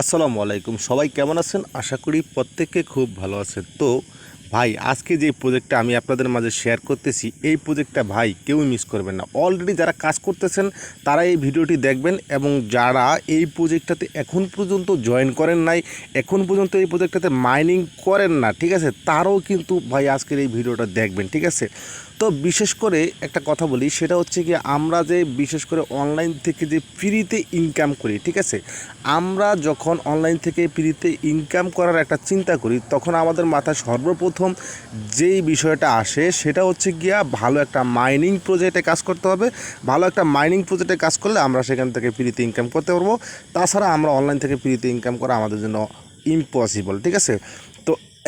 আসসালামু আলাইকুম। সবাই কেমন আছেন? আশা করি প্রত্যেকে খুব ভালো আছেন। তো ভাই, আজকে যে প্রজেক্টটা আমি আপনাদের মাঝে শেয়ার করতেছি, এই প্রজেক্টটা ভাই কেউ মিস করবেন না। অলরেডি যারা কাজ করতেছেন তারা এই ভিডিওটি দেখবেন এবং যারা এই প্রজেক্টটাতে এখন পর্যন্ত জয়েন করেন নাই, এখন পর্যন্ত এই প্রজেক্টটাতে মাইনিং করেন না, ঠিক আছে? তারাও কিন্তু ভাই আজকের এই ভিডিওটা দেখবেন, ঠিক আছে? তো বিশেষ করে একটা কথা বলি, সেটা হচ্ছে কি, আমরা যে বিশেষ করে অনলাইন থেকে যে ফ্রিতে ইনকাম করি, ঠিক আছে? আমরা যখন অনলাইন থেকে ফ্রিতে ইনকাম করার একটা চিন্তা করি, তখন আমাদের মাথায় সর্বপ্রথম যেই বিষয়টা আসে সেটা হচ্ছে গিয়া ভালো একটা মাইনিং প্রজেক্টে কাজ করতে হবে। ভালো একটা মাইনিং প্রজেক্টে কাজ করলে আমরা সেখান থেকে ফ্রিতে ইনকাম করতে পারব। তাছাড়া আমরা অনলাইন থেকে ফ্রিতে ইনকাম করা আমাদের জন্য ইম্পসিবল ঠিক আছে?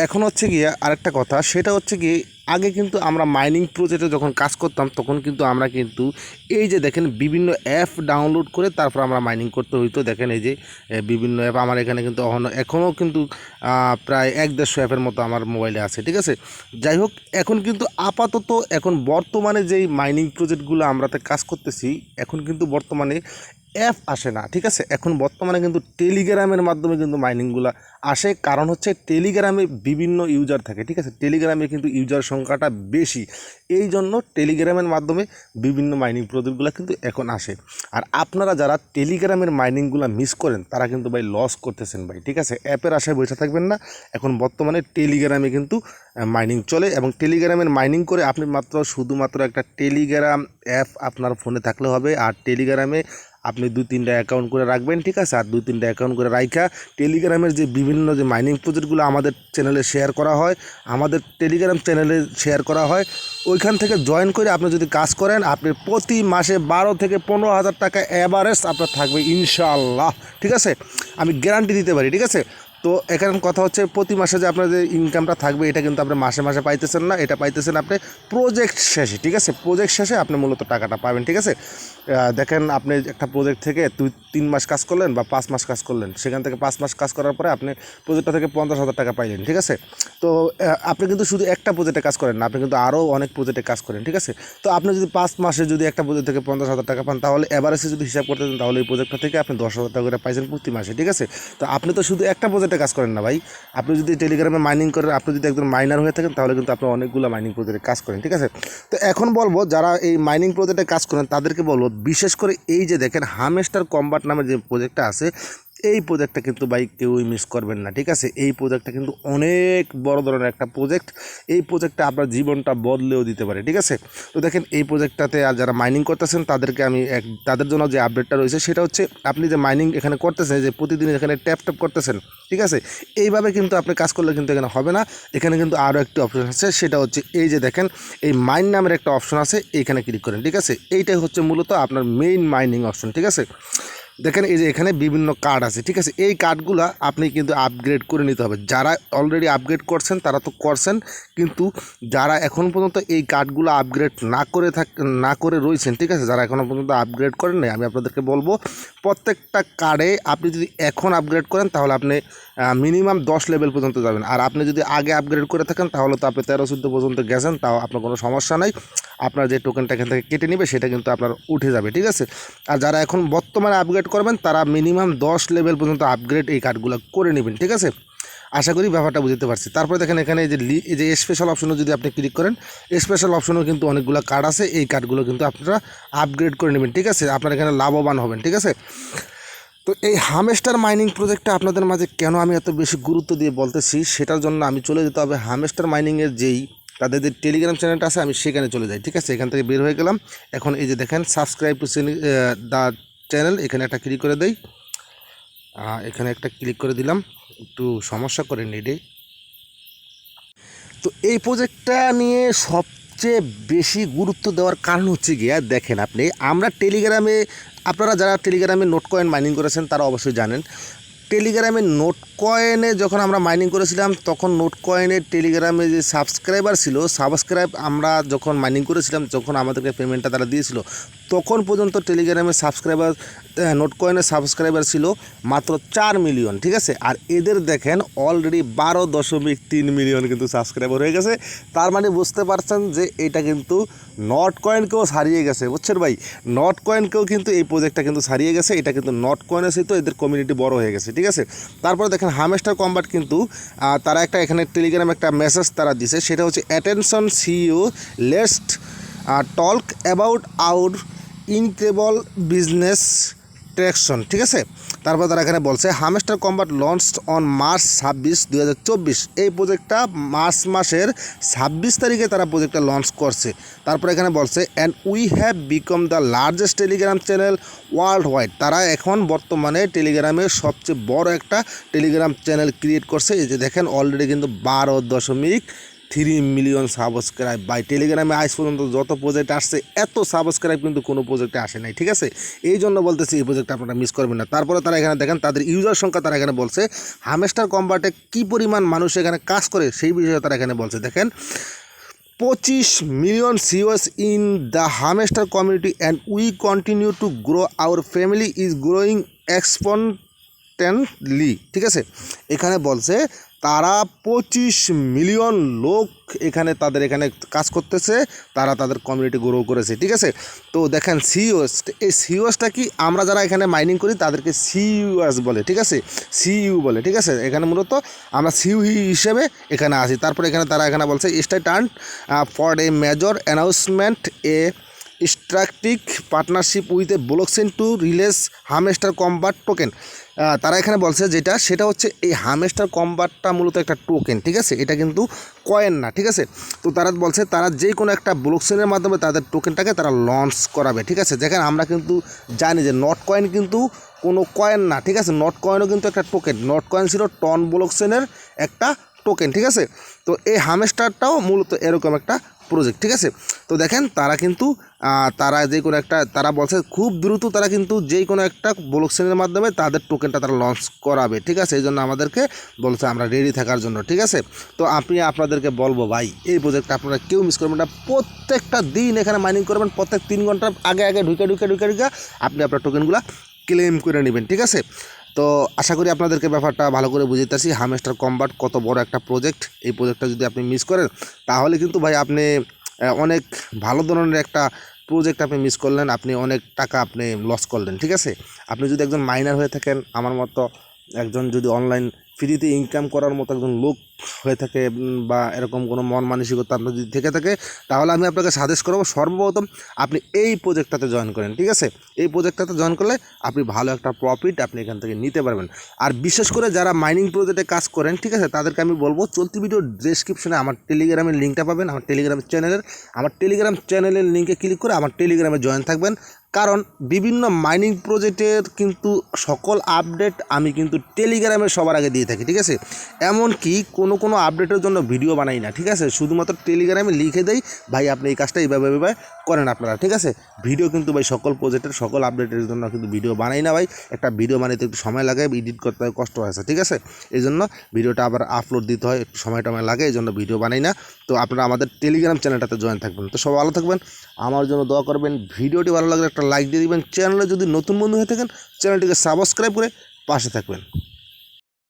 এখন হচ্ছে গিয়ে আরেকটা কথা, সেটা হচ্ছে কি আগে কিন্তু আমরা মাইনিং প্রজেক্টে যখন কাজ করতাম, তখন কিন্তু আমরা কিন্তু এই যে দেখেন বিভিন্ন অ্যাপ ডাউনলোড করে তারপর আমরা মাইনিং করতে হইতো। দেখেন এই যে বিভিন্ন অ্যাপ আমার এখানে কিন্তু এখনও কিন্তু প্রায় এক দেড়শো অ্যাপের মতো আমার মোবাইলে আছে, ঠিক আছে? যাই হোক, এখন কিন্তু আপাতত এখন বর্তমানে যেই মাইনিং প্রজেক্টগুলো আমরাতে কাজ করতেছি, এখন কিন্তু বর্তমানে অ্যাপ আসে না, ঠিক আছে? এখন বর্তমানে কিন্তু টেলিগ্রামের মাধ্যমে কিন্তু মাইনিংগুলো আসে। কারণ হচ্ছে টেলিগ্রামে বিভিন্ন ইউজার থাকে, ঠিক আছে? টেলিগ্রামে কিন্তু ইউজার সংখ্যাটা বেশি। এই জন্য টেলিগ্রামের মাধ্যমে বিভিন্ন মাইনিং প্রজেক্টগুলো কিন্তু এখন আসে। আর আপনারা যারা টেলিগ্রামের মাইনিংগুলো মিস করেন, তারা কিন্তু ভাই লস করতেছেন ভাই, ঠিক আছে? অ্যাপের আশায় বসে থাকবেন না। এখন বর্তমানে টেলিগ্রামে কিন্তু মাইনিং চলে এবং টেলিগ্রামের মাইনিং করে আপনি মাত্র শুধুমাত্র একটা টেলিগ্রাম অ্যাপ আপনার ফোনে থাকলে হবে। আর টেলিগ্রামে আপনি দু তিনটা অ্যাকাউন্ট করে রাখবেন, ঠিক আছে? আর দু তিনটা অ্যাকাউন্ট করে রাখা টেলিগ্রামের যে বিভিন্ন যে মাইনিং প্রজেক্টগুলো আমাদের চ্যানেলে শেয়ার করা হয়, আমাদের টেলিগ্রাম চ্যানেলে শেয়ার করা হয়, ওইখান থেকে জয়েন করে আপনি যদি কাজ করেন, আপনি প্রতি মাসে বারো থেকে পনেরো হাজার টাকা অ্যাভারেজ আপনার থাকবে ইনশাল্লাহ ঠিক আছে? আমি গ্যারান্টি দিতে পারি, ঠিক আছে? তো এখানে কথা হচ্ছে প্রতি মাসে যে আপনার যে ইনকামটা থাকবে, এটা কিন্তু আপনি মাসে মাসে পাইতেছেন না, এটা পাইতেছেন আপনি প্রজেক্ট শেষে, ঠিক আছে? প্রজেক্ট শেষে আপনি মূলত টাকাটা পাবেন, ঠিক আছে? দেখেন আপনি একটা প্রজেক্ট থেকে দুই, তিন মাস কাজ করলেন বা পাঁচ মাস কাজ করলেন, সেখান থেকে পাঁচ মাস কাজ করার পরে আপনি প্রজেক্টটা থেকে পঞ্চাশ হাজার টাকা পাইলেন, ঠিক আছে? তো আপনি কিন্তু শুধু একটা প্রজেক্টে কাজ করেন না, আপনি কিন্তু আরও অনেক প্রজেক্টে কাজ করেন, ঠিক আছে? তো আপনি যদি পাঁচ মাসে যদি একটা প্রজেক্ট থেকে পঞ্চাশ হাজার টাকা পান, তাহলে এভারেজে যদি হিসাব করতে তাহলে এই প্রজেক্টটা থেকে আপনি দশ হাজার টাকা করে পাইছেন প্রতি মাসে, ঠিক আছে? তো আপনি তো শুধু একটা প্রজেক্টে কাজ করেন না ভাই? আপনি যদি টেলিগ্রামে মাইনিং করেন, আপনি যদি একজন মাইনার হয়ে থাকেন, তাহলে কিন্তু আপনি অনেকগুলো মাইনিং প্রজেক্টে কাজ করেন, ঠিক আছে? তো এখন বলব, যারা এই মাইনিং প্রজেক্টে কাজ করেন, তাদেরকে বলব, বিশেষ করে এই যে দেখেন হামেস্টার কম্বাট নামের যে প্রজেক্টটা আছে এই প্রজেক্টটা কিন্তু ভাই কেউই মিস করবেন না, ঠিক আছে? এই প্রজেক্টটা কিন্তু অনেক বড় ধরনের একটা প্রজেক্ট এই প্রজেক্টটা আপনার জীবনটা বদলেও দিতে পারে, ঠিক আছে? তো দেখেন, এই প্রজেক্টটাতে আর যারা মাইনিং করতেছেন, তাদেরকে আমি এক, তাদের জন্য যে আপডেটটা রয়েছে, সেটা হচ্ছে আপনি যে মাইনিং এখানে করতেছেন, যে প্রতিদিন এখানে ট্যাপ ট্যাপ করতেছেন, ঠিক আছে? এইভাবে কিন্তু আপনি কাজ করলে কিন্তু এখানে হবে না। এখানে কিন্তু আরও একটি অপশন আছে, সেটা হচ্ছে এই যে দেখেন, এই মাইন নামের একটা অপশন আছে, এইখানে ক্লিক করেন, ঠিক আছে? এইটাই হচ্ছে মূলত আপনার মেইন মাইনিং অপশন ঠিক আছে? দেখেন এই যে এখানে বিভিন্ন কার্ড আছে, ঠিক আছে? এই কার্ডগুলো আপনি কিন্তু আপগ্রেড করে নিতে হবে। যারা অলরেডি আপগ্রেড করছেন, তারা তো করছেন, কিন্তু যারা এখন পর্যন্ত এই কার্ডগুলো আপগ্রেড না করে থাক, না করে রয়েছেন, ঠিক আছে? যারা এখনও পর্যন্ত আপগ্রেড করেন নাই, আমি আপনাদেরকে বলব, প্রত্যেকটা কার্ডে আপনি যদি এখন আপগ্রেড করেন, তাহলে আপনি মিনিমাম দশ লেভেল পর্যন্ত যাবেন। আর আপনি যদি আগে আপগ্রেড করে থাকেন, তাহলে তো আপনি তেরো, চোদ্দ পর্যন্ত গেছেন, তাও আপনার কোনো সমস্যা নাই। আপনার যে টোকেনটা এখান থেকে কেটে নেবে, সেটা কিন্তু আপনার উঠে যাবে, ঠিক আছে? আর যারা এখন বর্তমানে আপগ্রেড করবেন, তারা মিনিমাম দশ লেভেল পর্যন্ত আপগ্রেড এই কার্ডগুলো করে নেবেন, ঠিক আছে? আশা করি ব্যাপারটা বুঝতে পারছি। তারপরে দেখেন এখানে যে লি এই যে স্পেশাল অপশনও যদি আপনি ক্লিক করেন স্পেশাল অপশনও কিন্তু অনেকগুলো কার্ড আছে, এই কার্ডগুলো কিন্তু আপনারা আপগ্রেড করে নেবেন, ঠিক আছে? আপনারা এখানে লাভবান হবেন, ঠিক আছে? তো এই হামেস্টার মাইনিং প্রজেক্টটা আপনাদের মাঝে কেন আমি এত বেশি গুরুত্ব দিয়ে বলতেছি, সেটার জন্য আমি চলে যেতে হবে হামেস্টার মাইনিংয়ের যেই, তাদের যে টেলিগ্রাম চ্যানেলটা আছে, আমি সেখানে চলে যাই, ঠিক আছে? এখান থেকে বের হয়ে গেলাম। এখন এই যে দেখেন সাবস্ক্রাইব টু দ্য চ্যানেল এখানে একটা ক্লিক করে দেই। এখানে একটা ক্লিক করে দিলাম। একটু সমস্যা করে নেটে তো এই প্রজেক্টটা নিয়ে সবচেয়ে বেশি গুরুত্ব দেওয়ার কারণ হচ্ছে গিয়া, দেখেন আপনি, আমরা টেলিগ্রামে আপনারা যারা টেলিগ্রামে নোট কয়েন মাইনিং করেছেন, তারা অবশ্যই জানেন। টেলিগ্রামে নোট কয়েনে যখন আমরা মাইনিং করেছিলাম, তখন নোট কয়েনের টেলিগ্রামে যে সাবস্ক্রাইবার ছিল সাবস্ক্রাইব আমরা যখন মাইনিং করেছিলাম, যখন আমাদেরকে পেমেন্টটা তারা দিয়েছিল, তখন পর্যন্ত টেলিগ্রামের সাবস্ক্রাইবার নোট কয়েনের সাবস্ক্রাইবার ছিল মাত্র চার মিলিয়ন ঠিক আছে? আর এদের দেখেন অলরেডি বারো দশমিক তিন মিলিয়ন কিন্তু সাবস্ক্রাইবার হয়ে গেছে। তার মানে বুঝতে পারছেন যে এটা কিন্তু নট কয়েনকেও ছাড়িয়ে গেছে, বুঝছেন ভাই? নট কয়েনকেও কিন্তু এই প্রজেক্টটা কিন্তু ছাড়িয়ে গেছে, এটা কিন্তু নট কয়েনের সহিত এদের কমিউনিটি বড় হয়ে গেছে, ঠিক আছে? তারপরে দেখেন হামেস্টার কম্বাট কিন্তু তারা একটা এখানে টেলিগ্রাম একটা মেসেজ তারা দিছে, সেটা হচ্ছে attention CEO least talk about out incredible business traction ঠিক আছে? তারপর তারা এখানে বলছে Hamster Kombat launch on March ছাব্বিশ, দুই এই প্রজেক্টটা মার্চ মাসের ছাব্বিশ তারিখে তারা প্রজেক্টটা লঞ্চ করছে। তারপর এখানে বলছে and we have become the largest Telegram channel worldwide তারা এখন বর্তমানে টেলিগ্রামের সবচেয়ে বড় একটা টেলিগ্রাম চ্যানেল ক্রিয়েট করছে। এই যে দেখেন অলরেডি কিন্তু বারো দশমিক থ্রি মিলিয়ন সাবস্ক্রাইব। বাই টেলিগ্রামে আজ পর্যন্ত যত প্রজেক্ট আসছে, এত সাবস্ক্রাইব কিন্তু কোনো প্রজেক্টে আসে নাই, ঠিক আছে? এই জন্য বলতেছি এই প্রজেক্টটা আপনারা মিস করবেন না। তারপরে তারা এখানে দেখেন, তাদের ইউজার সংখ্যা তারা এখানে বলছে হামেস্টার কম্বাটে কী পরিমাণ মানুষ এখানে কাজ করে সেই বিষয়ে তারা এখানে বলছে। দেখেন, পঁচিশ million CEOs in the Hamster community and we continue to grow our family is growing exponentially ঠিক আছে? এখানে বলছে তারা পঁচিশ মিলিয়ন লোক এখানে তাদের এখানে কাজ করতেছে, তারা তাদের কমিউনিটি গ্রো করেছে, ঠিক আছে? তো দেখেন সিওস এই সিওসটা কি আমরা যারা এখানে মাইনিং করি তাদেরকে সিইউএস বলে, ঠিক আছে? সিইউ বলে, ঠিক আছে? এখানে মূলত আমরা সিইউ হিসেবে এখানে আসি তারপরে এখানে তারা এখানে বলছে stay turn for a major announcement a strategic partnership with a blockchain to release Hamster Kombat token. তারা এখানে বলছে যেটা, সেটা হচ্ছে এই হামেস্টার কম্বাটটা মূলত একটা টোকেন, ঠিক আছে? এটা কিন্তু কয়েন না, ঠিক আছে? তো তারা বলছে তারা যে কোনো একটা ব্লকচেনের মাধ্যমে তাদের টোকেনটাকে তারা লঞ্চ করাবে, ঠিক আছে? যেখানে আমরা কিন্তু জানি যে নট কয়েন কিন্তু কোনো কয়েন না, ঠিক আছে? নট কয়েনও কিন্তু একটা টোকেন, নট কয়েন ছিল টন ব্লকচেনের একটা টোকেন, ঠিক আছে? তো এই হামেস্টারটাও মূলত এরকম একটা প্রজেক্ট, ঠিক আছে? তো দেখেন তারা কিন্তু তারা যে কোনো একটা, তারা বলছে খুব দ্রুত তারা কিন্তু যেই কোনো একটা ব্লকচেনের মাধ্যমে তাদের টোকেনটা তারা লঞ্চ করাবে, ঠিক আছে? এই জন্য আমাদেরকে বলছে আমরা রেডি থাকার জন্য, ঠিক আছে? তো আপনি আপনাদেরকে বলব ভাই, এই প্রজেক্টটা আপনারা কেউ মিস করবেন না। প্রত্যেকটা দিন এখানে মাইনিং করবেন, প্রত্যেক তিন ঘণ্টার আগে আগে ঢুকে ঢুকে ঢুকে ঢুকে আপনি আপনার টোকেনগুলো ক্লেম করে নেবেন, ঠিক আছে? তো আশা করি আপনাদেরকে ব্যাপারটা ভালো করে বুঝিতেছি হামেস্টার কম্বাট কত বড় একটা প্রজেক্ট এই প্রজেক্টটা যদি আপনি মিস করেন, তাহলে কিন্তু ভাই আপনি অনেক ভালো ধরনের একটা প্রজেক্ট আপনি মিস করলেন, আপনি অনেক টাকা আপনি লস করলেন, ঠিক আছে? আপনি যদি একজন মাইনার হয়ে থাকেন, আমার মতো একজন যদি অনলাইন ফ্রিতে ইনকাম করার মতো একজন লোক হয়ে থাকে বা এরকম কোনো মন মানসিকতা আপনার যদি থেকে থাকে, তাহলে আমি আপনাকে সাজেস্ট করব সর্বপ্রথম আপনি এই প্রজেক্টটাতে জয়েন করেন, ঠিক আছে? এই প্রজেক্টটাতে জয়েন করলে আপনি ভালো একটা প্রফিট আপনি এখান থেকে নিতে পারবেন। আর বিশেষ করে যারা মাইনিং প্রজেক্টে কাজ করেন, ঠিক আছে? তাদেরকে আমি বলব, চলতি ভিডিও ডেসক্রিপশনে আমার টেলিগ্রামের লিঙ্কটা পাবেন, আমার টেলিগ্রাম চ্যানেলের আমার টেলিগ্রাম চ্যানেলের লিঙ্কে ক্লিক করে আমার টেলিগ্রামে জয়েন থাকবেন। কারণ বিভিন্ন মাইনিং প্রজেক্টের কিন্তু সকল আপডেট আমি কিন্তু টেলিগ্রামে সবার আগে দিয়ে থাকি, ঠিক আছে? এমনকি কোনো কোনো আপডেটের জন্য ভিডিও বানাই না, ঠিক আছে? শুধুমাত্র টেলিগ্রামে লিখে দেই, ভাই, আপনি এই কাজটা এইভাবে এইভাবে করেন আপনারা ঠিক আছে? ভিডিও কিন্তু ভাই সকল প্রজেক্টের সকল আপডেটের জন্য কিন্তু ভিডিও বানাই না ভাই। একটা ভিডিও বানাইতে একটু সময় লাগে এডিট করতে হয়, কষ্ট হয়েছে ঠিক আছে? এই জন্য ভিডিওটা আবার আপলোড দিতে হয়, একটু সময় টময় লাগে এই জন্য ভিডিও বানাই না। তো আপনারা আমাদের টেলিগ্রাম চ্যানেলটাতে জয়েন থাকবেন। তো সব ভালো থাকবেন, আমার জন্য দোয়া করবেন, ভিডিওটি ভালো লাগলে একটা লাইক দিয়ে দিবেন। চ্যানেলে যদি নতুন বন্ধু হয়ে থাকেন, চ্যানেলটিকে সাবস্ক্রাইব করে পাশে থাকবেন।